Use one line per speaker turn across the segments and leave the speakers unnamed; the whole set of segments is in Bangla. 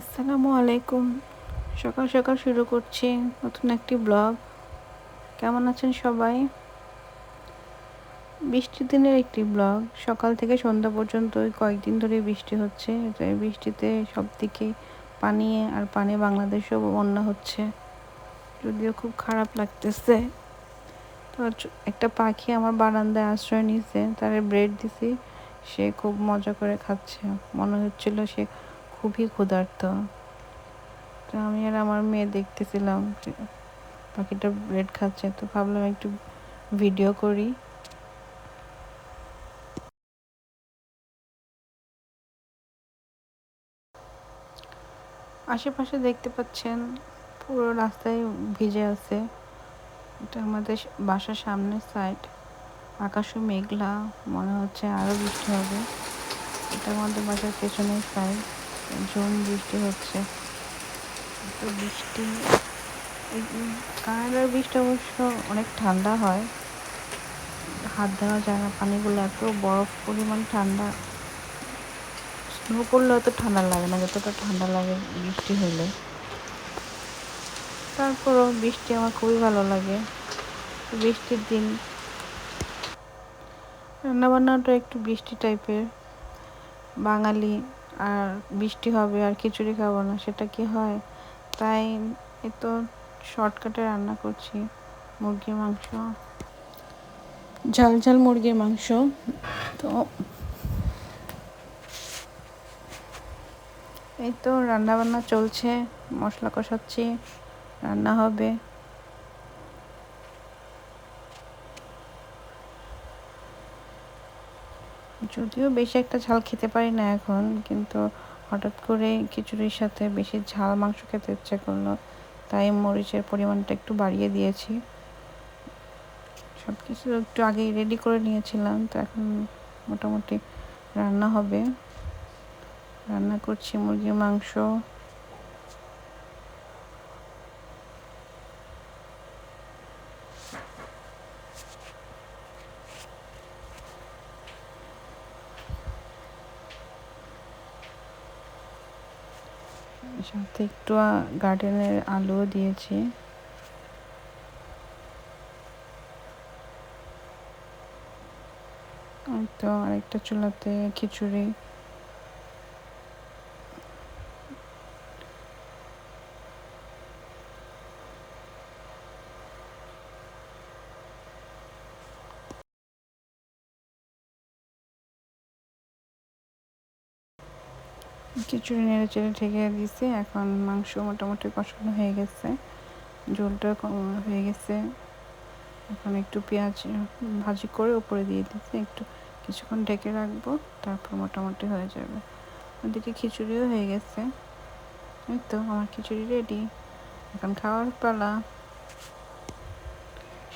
আসসালামু আলাইকুম। সকাল সকাল শুরু করছি নতুন একটি ব্লগ। কেমন আছেন সবাই? বৃষ্টির দিনের একটি ব্লগ। সকাল থেকে সন্ধ্যা পর্যন্ত কয়েকদিন ধরে বৃষ্টি হচ্ছে। বৃষ্টিতে সব দিকে পানি আর পানি বাংলাদেশেও বন্যা হচ্ছে। যদিও খুব খারাপ লাগতেছে। তো একটা পাখি আমার বারান্দায় আশ্রয় নিয়েছে। তার ব্রেড দিছি। সে খুব মজা করে খাচ্ছে। মনে হচ্ছিল সে খুবই ক্ষুধার্ত। তো আমি আর আমার মেয়ে দেখতেছিলাম পাখিটা ব্রেড খাচ্ছে, তো ভাবলাম একটু ভিডিও করি। আশেপাশে দেখতে পাচ্ছেন পুরো রাস্তায় ভিজে আছে। এটা আমাদের বাসার সামনের সাইড আকাশও মেঘলা, মনে হচ্ছে আরও বৃষ্টি হবে। এটা আমাদের বাসার পেছনের সাইড ঝুম বৃষ্টি হচ্ছে। তো বৃষ্টি। কানাডার বৃষ্টি অবশ্য অনেক ঠান্ডা হয়। হাত দেওয়া যায় না পানিগুলো এত বরফ পরিমাণ ঠান্ডা। স্নো পড়লে অত ঠান্ডা লাগে না, যতটা ঠান্ডা লাগে বৃষ্টি হলে তারপরও বৃষ্টি আমার খুবই ভালো লাগে। বৃষ্টির দিন রান্নাবান্নাটা একটু বৃষ্টি টাইপের বাঙালি আর বৃষ্টি হবে আর খিচুড়ি খাব না সেটা কি হয়? তাই এ তো শর্টকাটে রান্না করছি মুরগির মাংস। ঝাল ঝাল মুরগির মাংস। তো এই তো রান্না বান্না চলছে মশলা কষাচ্ছি রান্না হবে। যদিও বেশি একটা ঝাল খেতে পারি না এখন, কিন্তু হঠাৎ করে খিচুড়ির সাথে বেশি ঝাল মাংস খেতে ইচ্ছে করল, তাই মরিচের পরিমাণটা একটু বাড়িয়ে দিয়েছি। সব কিছু একটু আগে রেডি করে নিয়েছিলাম, তো এখন মোটামুটি রান্না হবে। রান্না করছি মুরগির মাংস। সাথে একটু গার্ডেনের আলুও দিয়েছি। তো আরেকটা চুলাতে খিচুড়ি। খিচুড়ি নেড়ে চেড়ে ঢেকে দিয়েছি। এখন মাংস মোটামুটি কষানো হয়ে গেছে। ঝোলটা হয়ে গেছে। এখন একটু পেঁয়াজ ভাজি করে উপরে দিয়ে দিচ্ছি একটু কিছুক্ষণ ঢেকে রাখব, তারপর মোটামুটি হয়ে যাবে। ওদিকে খিচুড়িও হয়ে গেছে। এই তো, আমার খিচুড়ি রেডি এখন খাওয়ার পালা।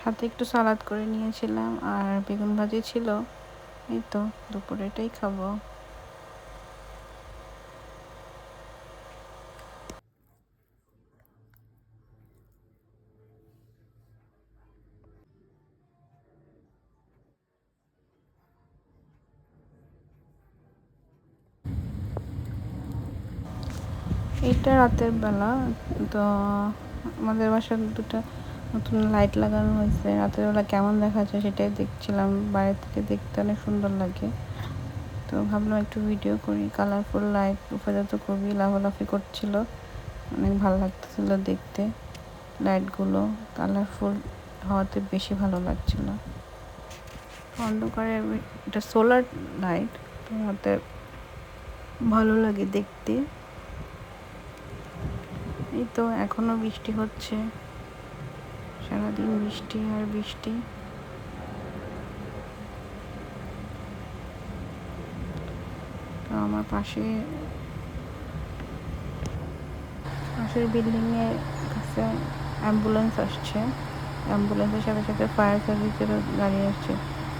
সাথে একটু সালাদ করে নিয়েছিলাম, আর বেগুন ভাজি ছিল। এই তো দুপুরে এটাই খাব। এটা রাতের বেলা, তো আমাদের বাসার দুটো নতুন লাইট লাগানো হয়েছে। রাতের বেলা কেমন দেখা যায় সেটাই দেখছিলাম, বাইরে থেকে দেখতে অনেক সুন্দর লাগে। তো ভাবলাম একটু ভিডিও করি কালারফুল লাইট উপরে তো খুবই লাফালাফি করছিল। অনেক ভালো লাগতেছিল দেখতে। লাইটগুলো কালারফুল হওয়াতে বেশি ভালো লাগছিল। অন্ধকারে এটা সোলার লাইট তো হাতে ভালো লাগে দেখতে। এই তো এখনও বৃষ্টি হচ্ছে। সারাদিন বৃষ্টি আর বৃষ্টি। তো আমার পাশে পাশের বিল্ডিংয়ে কাছে অ্যাম্বুলেন্স আসছে। অ্যাম্বুলেন্সের সাথে সাথে ফায়ার সার্ভিসেরও গাড়ি আসছে।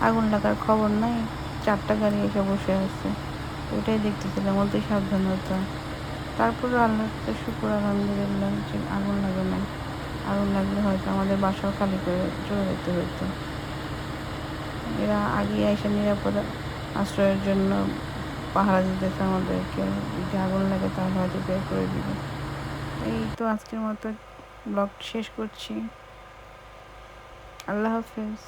আগুন লাগার খবর নাই, চারটা গাড়ি এসে বসে আছে। ওইটাই দেখতেছিলাম ওদের সাবধানতা। তারপরে আল্লাহকে শুকুর, আলহামদুলিল্লাহ। যে আগুন লাগে না আগুন লাগলে হয়তো আমাদের বাসাও খালি করে চলে যেতে হতো এরা আগে এসে নিরাপদ আশ্রয়ের জন্য পাহারা দিতেছে আমাদেরকে। যদি আগুন লাগে তাহলে হয়তো বের করে দিবে। এই তো আজকের মতো ব্লগ শেষ করছি। আল্লাহ হাফেজ।